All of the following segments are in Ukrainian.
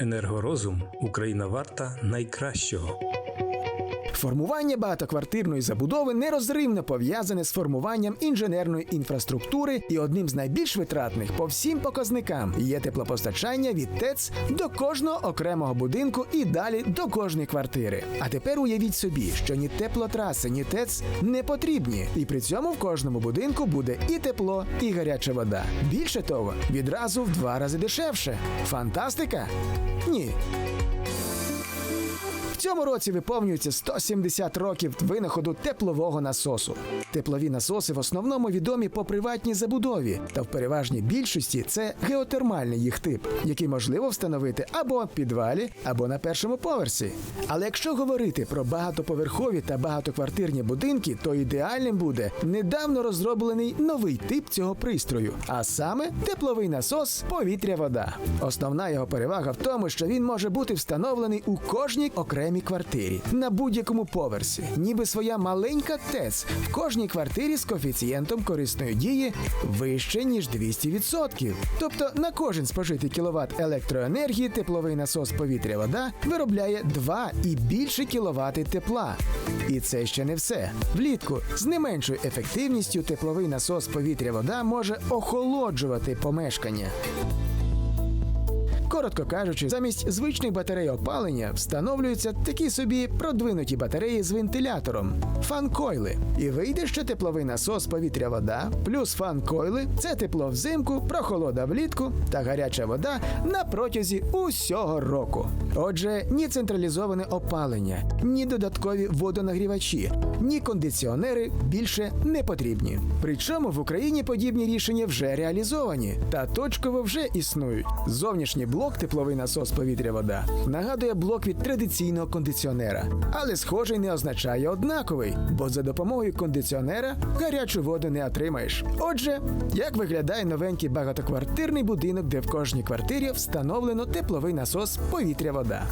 Енергорозум Україна варта найкращого. Формування багатоквартирної забудови нерозривно пов'язане з формуванням інженерної інфраструктури, і одним з найбільш витратних по всім показникам є теплопостачання від ТЕЦ до кожного окремого будинку і далі до кожної квартири. А тепер уявіть собі, що ні теплотраси, ні ТЕЦ не потрібні, і при цьому в кожному будинку буде і тепло, і гаряча вода. Більше того, відразу в два рази дешевше. Фантастика? Ні. Цьому році виповнюється 170 років винаходу теплового насосу. Теплові насоси в основному відомі по приватній забудові, та в переважній більшості це геотермальний їх тип, який можливо встановити або в підвалі, або на першому поверсі. Але якщо говорити про багатоповерхові та багатоквартирні будинки, то ідеальним буде недавно розроблений новий тип цього пристрою, а саме тепловий насос повітря-вода. Основна його перевага в тому, що він може бути встановлений у кожній окремій квартирі на будь-якому поверсі, ніби своя маленька ТЕЦ в кожній квартирі з коефіцієнтом корисної дії вище ніж 200%. Тобто на кожен спожитий кіловат електроенергії тепловий насос повітря-вода виробляє 2 і більше кіловати тепла. І це ще не все. Влітку з не меншою ефективністю тепловий насос повітря-вода може охолоджувати помешкання. Коротко кажучи, замість звичних батарей опалення встановлюються такі собі продвинуті батареї з вентилятором фан-койли. І вийде, що тепловий насос повітря-вода плюс фан-койли – це тепло взимку, прохолода влітку та гаряча вода на протязі усього року. Отже, ні централізоване опалення, ні додаткові водонагрівачі, ні кондиціонери більше не потрібні. Причому в Україні подібні рішення вже реалізовані та точково вже існують. Зовнішній блок тепловий насос повітря-вода нагадує блок від традиційного кондиціонера, але схожий не означає однаковий, бо за допомогою кондиціонера гарячу воду не отримаєш. Отже, як виглядає новенький багатоквартирний будинок, де в кожній квартирі встановлено тепловий насос повітря-вода.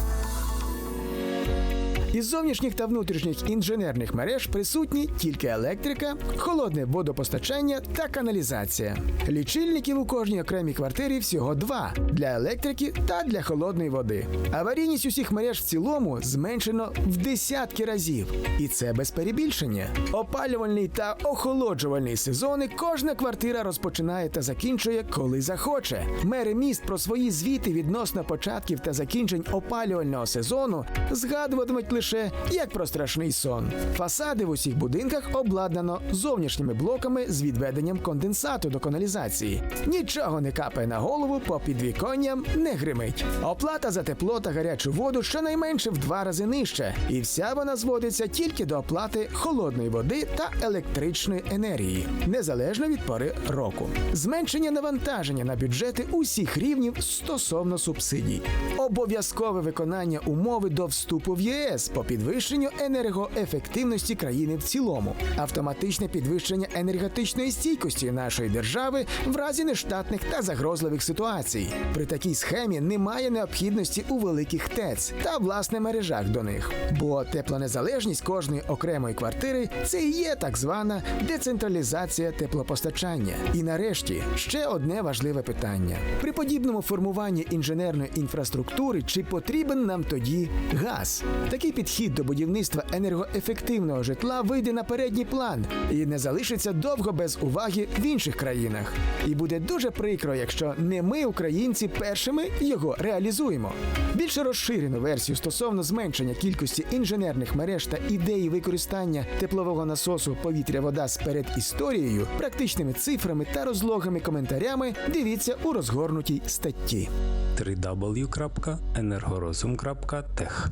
Із зовнішніх та внутрішніх інженерних мереж присутні тільки електрика, холодне водопостачання та каналізація. Лічильників у кожній окремій квартирі всього два для електрики та для холодної води. Аварійність усіх мереж в цілому зменшено в десятки разів, і це без перебільшення. Опалювальний та охолоджувальний сезони кожна квартира розпочинає та закінчує, коли захоче. Мери міст про свої звіти відносно початків та закінчень опалювального сезону згадуватимуть лише як про страшний сон. Фасади в усіх будинках обладнано зовнішніми блоками з відведенням конденсату до каналізації. Нічого не капає на голову, по підвіконням не гримить. Оплата за тепло та гарячу воду щонайменше в два рази нижче, і вся вона зводиться тільки до оплати холодної води та електричної енергії, незалежно від пори року. Зменшення навантаження на бюджети усіх рівнів стосовно субсидій, обов'язкове виконання умови до вступу в ЄС по підвищенню енергоефективності країни в цілому, автоматичне підвищення енергетичної стійкості нашої держави в разі нештатних та загрозливих ситуацій. При такій схемі немає необхідності у великих ТЕЦ та власне мережах до них, бо теплонезалежність кожної окремої квартири це і є так звана децентралізація теплопостачання. І нарешті ще одне важливе питання: при подібному формуванні інженерної інфраструктури чи потрібен нам тоді газ? Такий підхід до будівництва енергоефективного житла вийде на передній план і не залишиться довго без уваги в інших країнах. І буде дуже прикро, якщо не ми, українці, першими його реалізуємо. Більше розширену версію стосовно зменшення кількості інженерних мереж та ідеї використання теплового насосу повітря-вода з передісторією, практичними цифрами та розлогими коментарями дивіться у розгорнутій статті. www.energorozum.tech